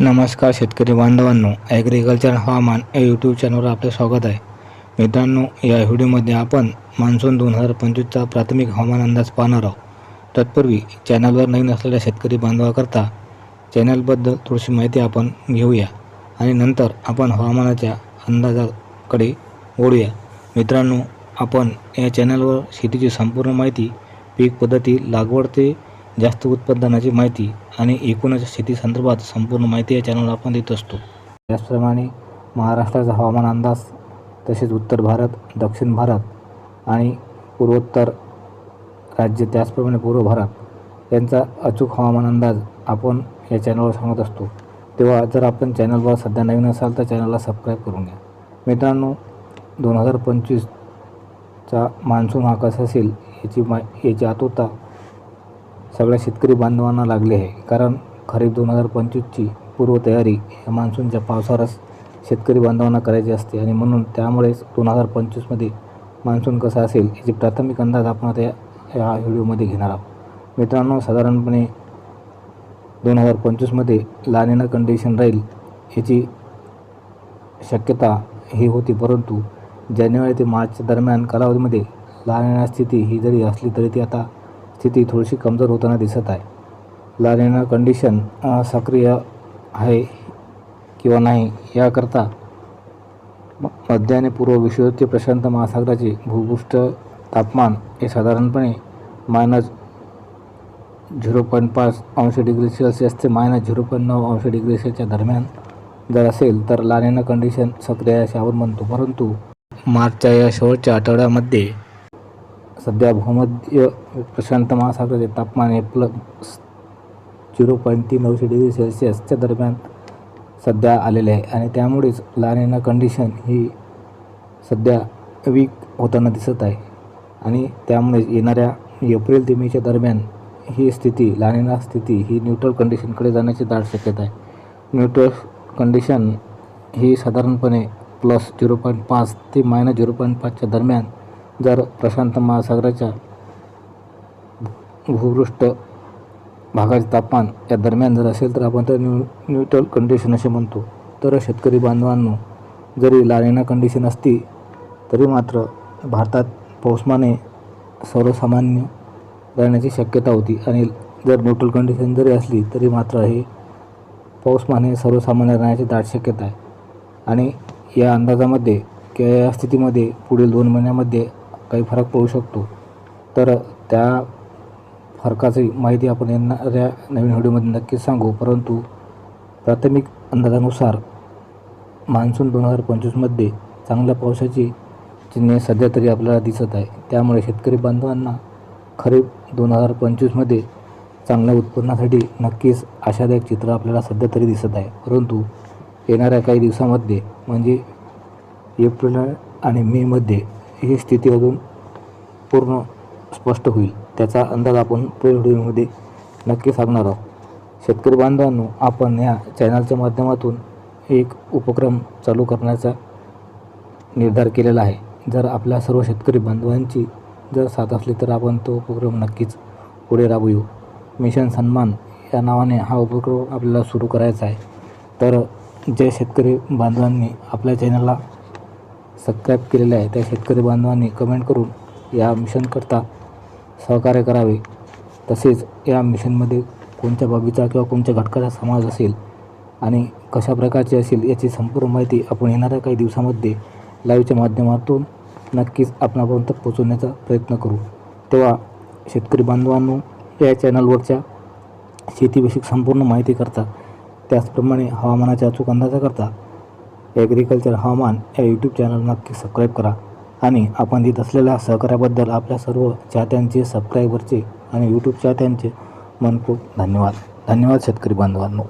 नमस्कार शेतकरी बांधवांनो ॲग्रिकल्चर हवामान या यूट्यूब चॅनलवर आपले स्वागत आहे. मित्रांनो या व्हिडिओमध्ये आपण मान्सून दोन हजार पंचवीसचा प्राथमिक हवामान अंदाज पाहणार आहोत. तत्पूर्वी चॅनलवर नवीन असलेल्या शेतकरी बांधवाकरता चॅनलबद्दल थोडीशी माहिती आपण घेऊया आणि नंतर आपण हवामानाच्या अंदाजाकडे ओढूया मित्रांनो आपण या चॅनलवर शेतीची संपूर्ण माहिती पीक पद्धती लागवड ते जास्त उत्पादनाची माहिती आणि एकूणच शेती संदर्भात संपूर्ण माहिती या चॅनलवर आपण देत असतो. त्याचप्रमाणे महाराष्ट्राचा हवामान अंदाज तसेच उत्तर भारत दक्षिण भारत आणि पूर्वोत्तर राज्य त्याचप्रमाणे पूर्व भारत यांचा अचूक हवामान अंदाज आपण या चॅनलवर सांगत असतो. तेव्हा जर आपण चॅनलवर सध्या नवीन असाल तर चॅनलला सबस्क्राईब करून घ्या. मित्रांनो दोन हजार पंचवीसचा मान्सून हा कसा असेल याची मा याची आतुरता सगळ्या शेतकरी बांधवांना लागले आहे. कारण खरीप दोन हजार पंचवीसची पूर्वतयारी या मान्सूनच्या पावसावरच शेतकरी बांधवांना करायची असते आणि म्हणून त्यामुळेच दोन हजार पंचवीसमध्ये मान्सून कसा असेल याची प्राथमिक अंदाज आपण आता या व्हिडिओमध्ये घेणार आहोत. मित्रांनो साधारणपणे दोन हजार पंचवीसमध्ये लानेनं कंडिशन राहील याची शक्यता ही होती परंतु जानेवारी ते मार्च दरम्यान कालावधीमध्ये लानिना स्थिती ही जरी असली तरी ती आता स्थिती थोडीशी कमजोर होताना दिसत आहे. लारेना कंडिशन सक्रिय आहे किंवा नाही याकरता मध्य आणि पूर्व विषुववृत्तीय प्रशांत महासागराचे भूपृष्ठ तापमान हे साधारणपणे मायनस झिरो पॉईंट पाच अंश डिग्री सेल्सिअस ते मायनस झिरो पॉईंट नऊ अंश डिग्री सेल्सिअसच्या दरम्यान जर असेल तर लानेना कंडिशन सक्रिय आहे असे आपण म्हणतो. परंतु मार्चच्या या शेवटच्या आठवड्यामध्ये सध्या भूमध्य प्रशांत महासागराचे तापमान हे प्लस झिरो पॉईंट तीन अंश डिग्री सेल्सिअसच्या दरम्यान सध्या आलेले आहे. आणि त्यामुळेच लानेना कंडिशन ही सध्या वीक होताना दिसत आहे. आणि त्यामुळे येणाऱ्या एप्रिल ते मेच्या दरम्यान ही स्थिती लानेना स्थिती ही न्यूट्रल कंडिशनकडे जाण्याची दाट शक्यता आहे. न्यूट्रल कंडिशन ही साधारणपणे प्लस झिरो पॉईंट पाच ते मायनस झिरो पॉईंट पाचच्या दरम्यान जर प्रशांत महासागराच्या भूपृष्ठ भागाचे तापमान या दरम्यान जर असेल तर आपण तर न्यू न्यूट्रल कंडिशन असे म्हणतो. तर शेतकरी बांधवांनो जरी लानिना कंडिशन असती तरी मात्र भारतात पाऊसमाने सर्वसामान्य राहण्याची शक्यता होती. आणि जर न्यूट्रल कंडिशन जरी असली तरी मात्र हे पौसमाने सर्वसामान्य राहण्याची दाट शक्यता आहे. आणि या अंदाजामध्ये किंवा या स्थितीमध्ये पुढील दोन महिन्यामध्ये काही फरक पडू शकतो. तर त्या फरकाची माहिती आपण येणाऱ्या नवीन व्हिडिओमध्ये नक्कीच सांगू. परंतु प्राथमिक अंदाजानुसार मान्सून दोन हजार पंचवीसमध्ये चांगल्या पावसाची चिन्हे सध्या तरी आपल्याला दिसत आहे. त्यामुळे शेतकरी बांधवांना खरीप दोन हजार पंचवीसमध्ये चांगल्या उत्पन्नासाठी नक्कीच आशादायक चित्र आपल्याला सध्या तरी दिसत आहे. परंतु येणाऱ्या काही दिवसामध्ये म्हणजे एप्रिल आणि मेमध्ये ही स्थिती अजून पूर्ण स्पष्ट होईल. त्याचा अंदाज आपण पुढील व्हिडिओमध्ये नक्की सांगणार आहोत. शेतकरी बांधवांनो आपण या चॅनलच्या माध्यमातून एक उपक्रम चालू करण्याचा निर्धार केलेला आहे. जर आपल्या सर्व शेतकरी बांधवांची जर साथ असली तर आपण तो उपक्रम नक्कीच पुढे राबवू. मिशन सन्मान या नावाने हा उपक्रम आपल्याला सुरू करायचा आहे. तर जे शेतकरी बांधवांनी. आपल्या चॅनलला सबस्क्राईब केलेले आहे त्या शेतकरी बांधवांनी कमेंट करून या मिशनकरता सहकार्य करावे. तसेच या मिशनमध्ये कोणत्या बाबीचा किंवा कोणत्या घटकाचा समाज असेल आणि कशा प्रकारची असेल याची संपूर्ण माहिती आपण येणाऱ्या काही दिवसामध्ये लाईव्हच्या माध्यमातून नक्कीच आपणापर्यंत पोचवण्याचा प्रयत्न करू. तेव्हा शेतकरी बांधवांनो या चॅनलवरच्या शेतीविषयक संपूर्ण माहिती करता त्याचप्रमाणे हवामानाच्या अचूक अंदाजाकरता ॲग्रिकल्चर हवामान या यूट्यूब चॅनल नक्की सबस्क्राईब करा. आणि आपण देत असलेल्या सहकार्याबद्दल आपल्या सर्व चाहत्यांचे सबस्क्रायबरचे आणि यूट्यूब चाहत्यांचे मनपूर्वक धन्यवाद. धन्यवाद शेतकरी बांधवांनो.